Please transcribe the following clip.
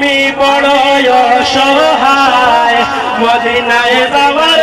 আমি বড় অসহায় মদিনায় যাওয়ার